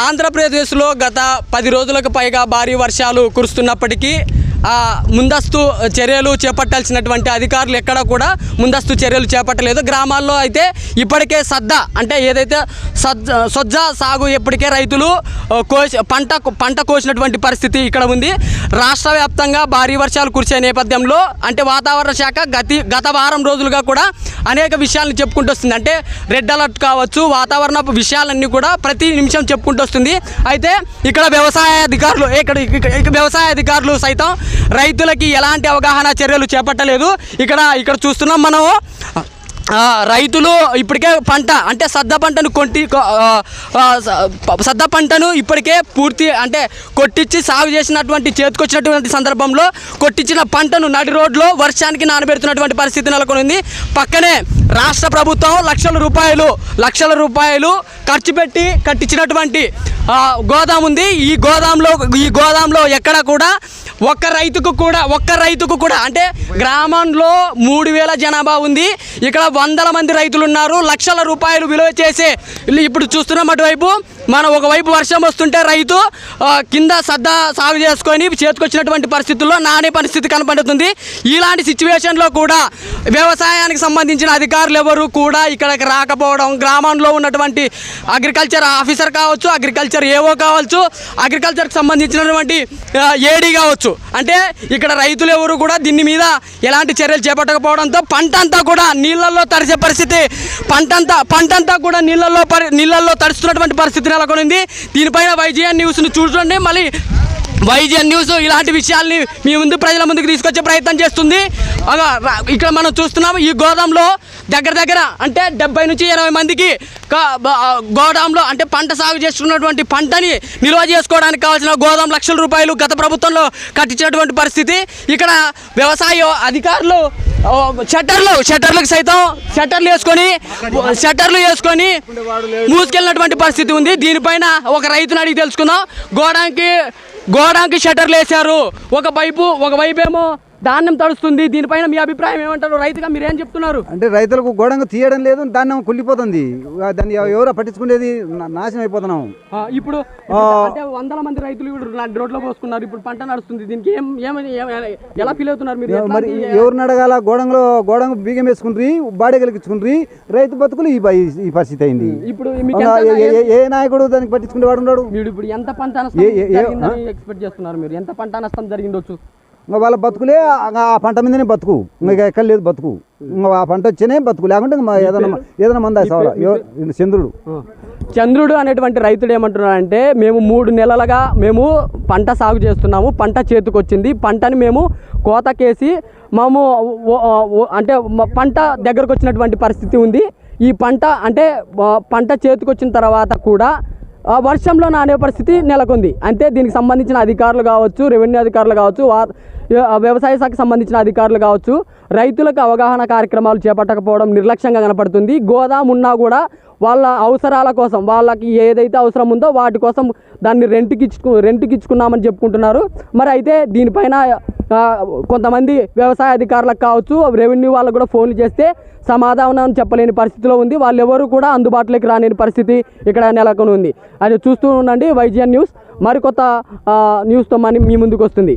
ఆంధ్రప్రదేశ్లో గత పది రోజులకు పైగా భారీ వర్షాలు కురుస్తున్నప్పటికీ ముందస్తు చర్యలు చేపట్టాల్సినటువంటి అధికారులు ఎక్కడ కూడా ముందస్తు చర్యలు చేపట్టలేదు. గ్రామాల్లో అయితే ఇప్పటికే సద్ద అంటే ఏదైతే సజ్జ సజ్జ సాగు ఇప్పటికే రైతులు కోసి పంట పంట కోసినటువంటి పరిస్థితి ఇక్కడ ఉంది. రాష్ట్ర వ్యాప్తంగా భారీ వర్షాలు కురిసే నేపథ్యంలో అంటే వాతావరణ శాఖ గతి గత వారం రోజులుగా కూడా అనేక విషయాలను చెప్పుకుంటూ వస్తుంది. అంటే రెడ్ అలర్ట్ కావచ్చు వాతావరణ విషయాలన్నీ కూడా ప్రతి నిమిషం చెప్పుకుంటూ వస్తుంది. అయితే ఇక్కడ వ్యవసాయ అధికారులు ఇక్కడ ఇక్కడ వ్యవసాయ అధికారులు సైతం రైతులకి ఎలాంటి అవగాహన చర్యలు చేపట్టలేదు. ఇక్కడ ఇక్కడ చూస్తున్నాం మనము. రైతులు ఇప్పటికే పంట అంటే సద్ద పంటను కొట్టి కొ- సద్ద పంటను ఇప్పటికే పూర్తి అంటే కొట్టించి సాగు చేసినటువంటి చేతికొచ్చినటువంటి సందర్భంలో కొట్టించిన పంటను నడి రోడ్లో వర్షానికి నానబెడుతున్నటువంటి పరిస్థితి నెలకొని ఉంది పక్కనే రాష్ట్ర ప్రభుత్వం లక్షల రూపాయలు లక్షల రూపాయలు ఖర్చు పెట్టి కట్టించినటువంటి గోదాం ఉంది. ఈ గోదాంలో ఈ గోదాంలో ఎక్కడ కూడా ఒక్క రైతుకు కూడా ఒక్క రైతుకు కూడా అంటే గ్రామంలో మూడు వేల జనాభా ఉంది. ఇక్కడ వందల మంది రైతులు ఉన్నారు. లక్షల రూపాయలు విలువ చేసే ఇప్పుడు చూస్తున్నాం అటువైపు. మనం ఒకవైపు వర్షం వస్తుంటే రైతు కింద సద్ద సాగు చేసుకొని చేతికొచ్చినటువంటి పరిస్థితుల్లో నానే పరిస్థితి కనపడుతుంది. ఇలాంటి సిచ్యువేషన్లో కూడా వ్యవసాయానికి సంబంధించిన అధికారులు ఎవరు కూడా ఇక్కడికి రాకపోవడం గ్రామంలో ఉన్నటువంటి అగ్రికల్చర్ ఆఫీసర్ కావచ్చు అగ్రికల్చర్ ఏవో కావచ్చు అగ్రికల్చర్కి సంబంధించినటువంటి ఏడీ కావచ్చు. అంటే ఇక్కడ రైతులు ఎవరు కూడా దీని మీద ఎలాంటి చర్యలు చేపట్టకపోవడంతో పంట అంతా కూడా నీళ్ళల్లో తడిసే పరిస్థితి పంట అంతా పంట అంతా కూడా నీళ్ళల్లో పరి నీళ్ళల్లో తడుస్తున్నటువంటి పరిస్థితి నెలకొనింది దీనిపైన వైజీఎన్ న్యూస్ని చూడండి. మళ్ళీ వైజీఎన్ న్యూస్ ఇలాంటి విషయాల్ని మీ ముందు ప్రజల ముందుకు తీసుకొచ్చే ప్రయత్నం చేస్తుంది. ఇక్కడ మనం చూస్తున్నాం ఈ గోదాంలో దగ్గర దగ్గర అంటే డెబ్బై నుంచి ఇరవై మందికి గోదాంలో అంటే పంట సాగు చేస్తున్నటువంటి పంటని నిల్వ చేసుకోవడానికి కావాల్సిన గోదాం లక్షల రూపాయలు గత ప్రభుత్వంలో కట్టించినటువంటి పరిస్థితి. ఇక్కడ వ్యవసాయ అధికారులు షట్టర్లు షట్టర్లకు సైతం షట్టర్లు వేసుకొని షట్టర్లు వేసుకొని మూసుకెళ్ళినటువంటి పరిస్థితి ఉంది. దీనిపైన ఒక రైతుని అడిగి తెలుసుకుందాం. గోడానికి గోడానికి షట్టర్లు వేశారు ఒక వైపు ఒక వైపేమో ఏమో ధాన్యం తడుస్తుంది. దీనిపైన మీ అభిప్రాయం ఏమంటారు? రైతుగా మీరు ఏం చెప్తున్నారు? అంటే రైతులకు గోడంగా తీయడం లేదు ధాన్యం కుళ్ళిపోతుంది. దాన్ని ఎవరో పట్టించుకునేది నాశనం అయిపోతున్నాం. ఇప్పుడు అంటే వందల మంది రైతులు రోడ్లో పోసుకున్నారు. ఇప్పుడు పంట నడుస్తుంది. దీనికి ఏం ఎలా ఫీల్ అవుతున్నారు మీరు? మరి ఎవరిని అడగాల? గోడంలో గోడంగా బీగం వేసుకుండ్రి బాడీ కలిగించుకుండ్రి రైతు బతుకులు ఈ ఈ పరిస్థితి అయింది. ఇప్పుడు ఏ- నాయకుడు దానికి పట్టించుకునేవాడు ఉన్నాడు? మీరు ఇప్పుడు ఎంత పంట నష్టం ఎక్స్పెక్ట్ చేస్తున్నారు మీరు? ఎంత పంట నష్టం జరిగిండొచ్చు? ఇంకా వాళ్ళ బతుకులే ఆ పంట మీదనే బతుకు. ఇంకా ఎక్కడ లేదు బతుకు. ఇంకా ఆ పంట వచ్చేనే బతుకు. లేకుంటే ఏదైనా ఏదైనా మంది సావాల చంద్రుడు. చంద్రుడు అనేటువంటి రైతుడు ఏమంటున్నారంటే మేము మూడు నెలలుగా మేము పంట సాగు చేస్తున్నాము పంట చేతికొచ్చింది. పంటని మేము కోతకేసి మేము అంటే పంట దగ్గరకు వచ్చినటువంటి పరిస్థితి ఉంది. ఈ పంట అంటే పంట చేతికొచ్చిన తర్వాత కూడా వర్షంలో నానే పరిస్థితి నెలకొంది. అంటే దీనికి సంబంధించిన అధికారులు కావచ్చు రెవెన్యూ అధికారులు కావచ్చు వ్యవసాయ శాఖకు సంబంధించిన అధికారులు కావచ్చు రైతులకు అవగాహన కార్యక్రమాలు చేపట్టకపోవడం నిర్లక్ష్యంగా కనపడుతుంది. గోదాం ఉన్నా కూడా వాళ్ళ అవసరాల కోసం వాళ్ళకి ఏదైతే అవసరం ఉందో వాటి కోసం దాన్ని రెంట్కి ఇచ్చుకు రెంట్కి ఇచ్చుకున్నామని చెప్పుకుంటున్నారు. మరి అయితే దీనిపైన కొంతమంది వ్యవసాయ అధికారులకు కావచ్చు రెవెన్యూ వాళ్ళకు కూడా ఫోన్లు చేస్తే సమాధానం చెప్పలేని పరిస్థితిలో ఉంది. వాళ్ళు ఎవరు కూడా అందుబాటులోకి రాని పరిస్థితి ఇక్కడ నెలకొని ఉంది అది చూస్తూ ఉండండి. YGN news. మరికొత్త న్యూస్తో మనీ మీ ముందుకు వస్తుంది.